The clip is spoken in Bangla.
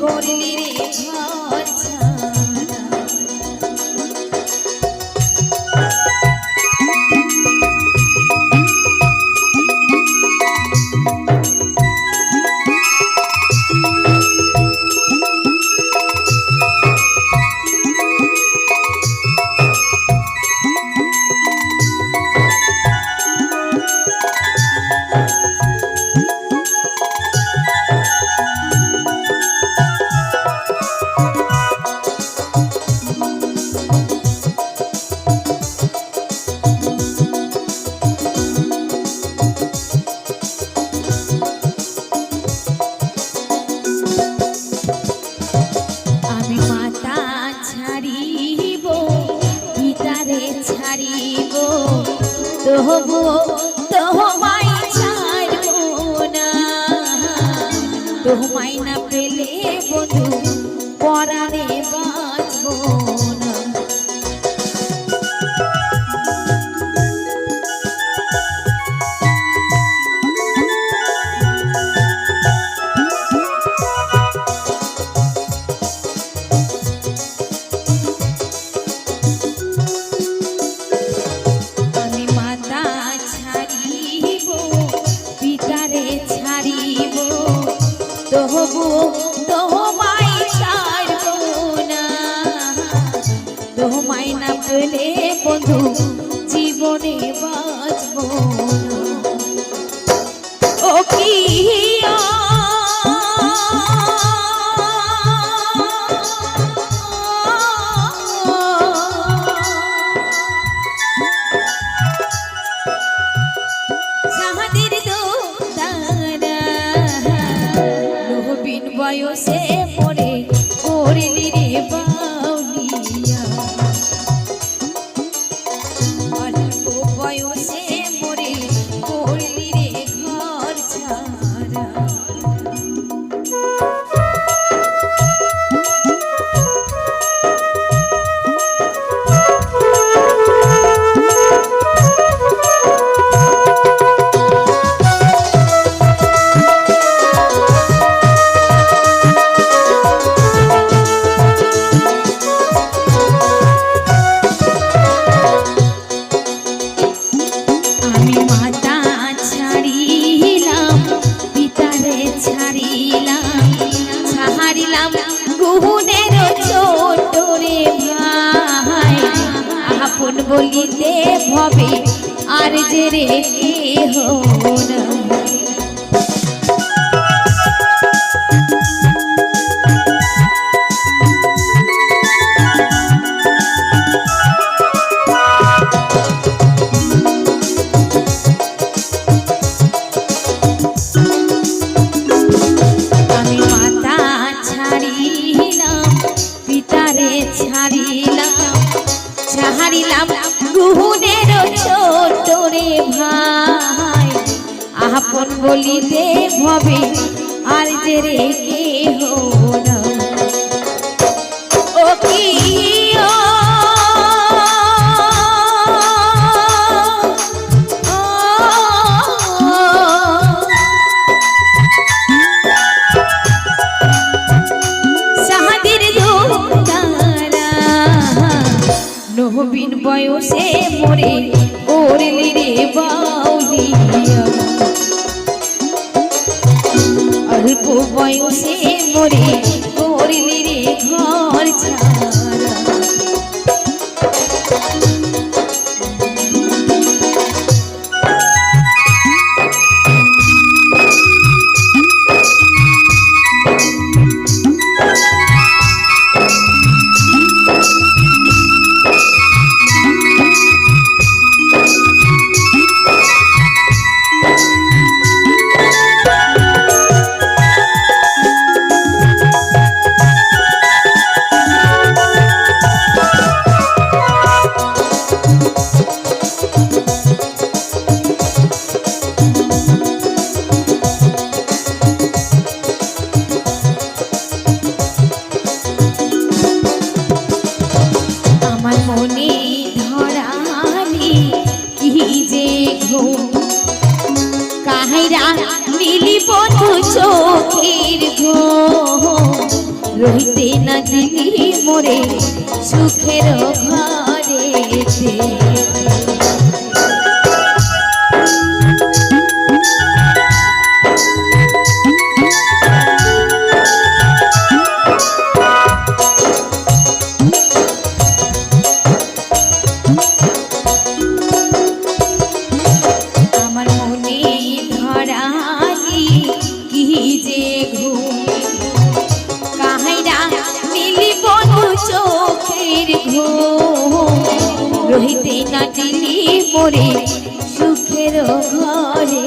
করলি রে তোমায় না পেলে বধু তবু তোমায় ছাড়ব না তোমায় না পেলে বন্ধু জীবনে বাঁচব না। আপন বলিতে ভবে আর যে রে নাই। আমি আপন বলিতে ভবে আর যে রে কেহ নহবিন বয়সে মরে করলি রে বাউলিয়া অল্প বয়সে মরে করলি রে ঘর ছাড়া কইরা মিলিব তু চোখের গো রইতে না দিলি মোরে সুখের ঘরে নাটিনি পড়ে সুখের ঘরে